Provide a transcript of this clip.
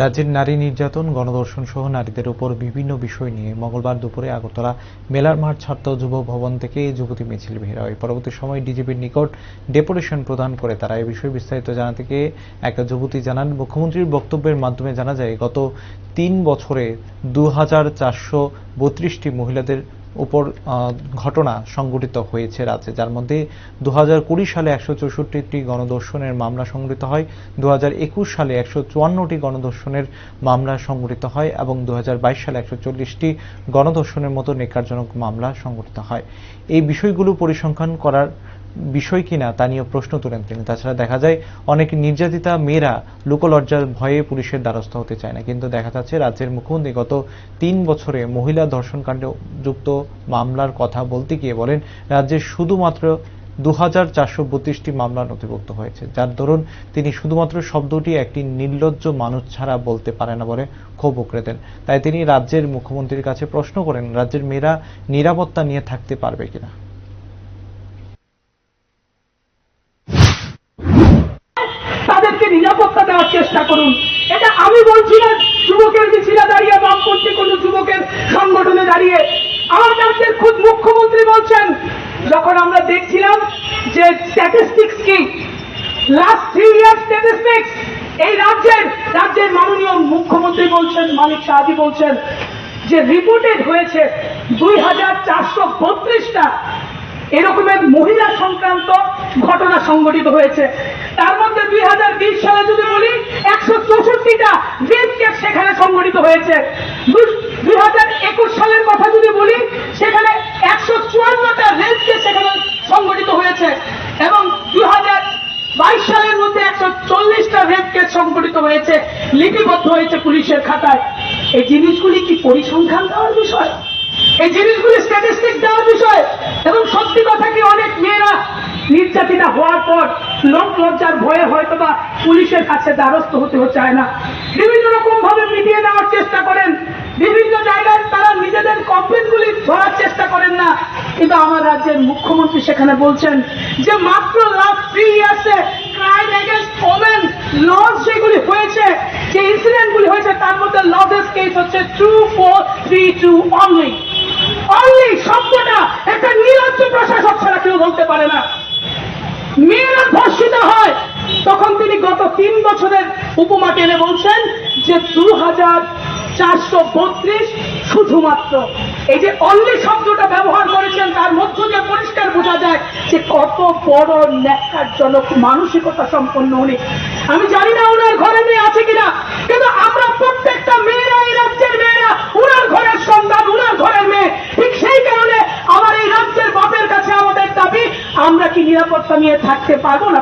রাজ্যের নারী নির্যাতন, গণধর্ষণ সহ নারীদের উপর বিভিন্ন বিষয় নিয়ে মঙ্গলবার দুপুরে আগরতলা মেলার মাঠ ছাত্র যুব ভবন থেকে এই যুবতী মিছিল বের হয় পরবর্তী সময় ডিজিপির নিকট ডেপুটেশন প্রদান করে তারা এই বিষয়ে বিস্তারিত জানাতে গিয়ে একটা যুবতী জানান, মুখ্যমন্ত্রীর বক্তব্যের মাধ্যমে জানা যায়, গত তিন বছরে দু হাজার চারশো বত্রিশটি মহিলাদের উপর ঘটনা সংঘটিত হয়েছে রাজ্যে, যার মধ্যে দু হাজার কুড়ি সালে একশো চৌষট্টিটি গণধর্ষণের মামলা সংঘটিত হয় দু হাজার একুশ সালে একশো চুয়ান্নটি গণধর্ষণের মামলা সংঘটিত হয়, এবং দু হাজার বাইশ সালে একশো চল্লিশটি গণধর্ষণের মতো নেকারজনক মামলা সংঘটিত হয়। এই বিষয়গুলো পরিসংখ্যান করার বিষয় কিনা তা নিয়ে প্রশ্ন তোলেন তিনি। তাছাড়া দেখা যায়, অনেক নির্যাতিতা মেয়েরা লোকলজ্জার ভয়ে পুলিশের দ্বারস্থ হতে চায় না। কিন্তু দেখা যাচ্ছে, রাজ্যের মুখ্যমন্ত্রী গত তিন বছরে মহিলা ধর্ষণকাণ্ডে যুক্ত মামলার কথা বলতে গিয়ে বলেন, রাজ্যে শুধুমাত্র দু হাজার চারশো বত্রিশটি মামলা নথিভুক্ত হয়েছে। যার দরুন তিনি শুধুমাত্র শব্দটি একটি নির্লজ্জ মানুষ ছাড়া বলতে পারে না বলে ক্ষোভ উকড়ে দেন। তাই তিনি রাজ্যের মুখ্যমন্ত্রীর কাছে প্রশ্ন করেন, রাজ্যের মেয়েরা নিরাপত্তা নিয়ে থাকতে পারবে কিনা। তাদেরকে নিরাপত্তা দেওয়ার চেষ্টা করুন। এটা আমি বলছি না, যুবকের মিছিলে দাঁড়িয়ে, বামপন্থী কোন যুবকের সংগঠনে দাঁড়িয়ে। আমার রাজ্যের খুব মুখ্যমন্ত্রী বলছেন, যখন আমরা দেখছিলাম যে স্ট্যাটিস্টিক্স কি লাস্ট থ্রি ইয়ার স্ট্যাটিস্টিক্স এই রাজ্যের রাজ্যের মাননীয় মুখ্যমন্ত্রী বলছেন মালিক সাহাজি বলছেন, যে রিপোর্টেড হয়েছে দুই হাজার চারশো বত্রিশটা এরকমের মহিলা সংক্রান্ত ঘটনা সংঘটিত হয়েছে। দুই হাজার বিশ সালে যদি বলি, একশো চৌষট্টিটা কেস সেখানে সংঘটিত হয়েছে। দুই হাজার একুশ সালের কথা যদি বলি, সেখানে একশো চুয়ান্নটা রেপ কেস সেখানে সংঘটিত হয়েছে এবং দুই হাজার বাইশ সালের মধ্যে একশো চল্লিশটা রেপ কেস সংঘটিত হয়েছে, লিপিবদ্ধ হয়েছে পুলিশের খাতায়। এই জিনিসগুলি কি পরিসংখ্যান দেওয়ার বিষয়? এই জিনিসগুলি স্ট্যাটিস্টিক দেওয়ার বিষয়? এবং সত্যি কথা কি অনেক মেয়েরা নির্যাতিতা হওয়ার পর লোক লজ্জার ভয়ে হয়তো বা পুলিশের কাছে দ্বারস্থ হতে চায় না। বিভিন্ন রকম ভাবে মিটিয়ে দেওয়ার চেষ্টা করেন। বিভিন্ন জায়গায় তারা নিজেদের কমপ্লেনগুলি ধরার চেষ্টা করেন না। কিন্তু আমার রাজ্যের মুখ্যমন্ত্রী সেখানে বলছেন যে মাত্র লাস্ট থ্রি ইয়ার্সে ক্রাইম এগেন্স্ট ওমেন যেগুলি হয়েছে, যে ইনসিডেন্টগুলি হয়েছে, তার মধ্যে লসেস কেস হচ্ছে two four three two only only শব্দটা একটা নিরজ্জ প্রশাসক ছাড়া কেউ বলতে পারে না। মেয়েরা ধর্ষিত হয়। তখন তিনি গত তিন বছরের উপমা টেনে বলছেন যে দু হাজার চারশো বত্রিশ শুধুমাত্র। এই যে অনলি শব্দটা ব্যবহার করেছেন, তার মধ্য দিয়ে পরিষ্কার বোঝা যায় যে কত বড় ন্যাক্কারজনক মানসিকতা সম্পন্ন উনি। আমি জানি না ওনার ঘরে মেয়ে আছে কিনা, কিন্তু আমরা প্রত্যেকটা মেয়েরা এই রাজ্যের মেয়েরা উনার ঘরের সন্তান উনার ঘরের মেয়ে ঠিক সেই কারণে আমার এই রাজ্যের বাপের কাছে আমাদের দাবি আমরা কি নিরাপত্তা নিয়ে থাকতে পারব না।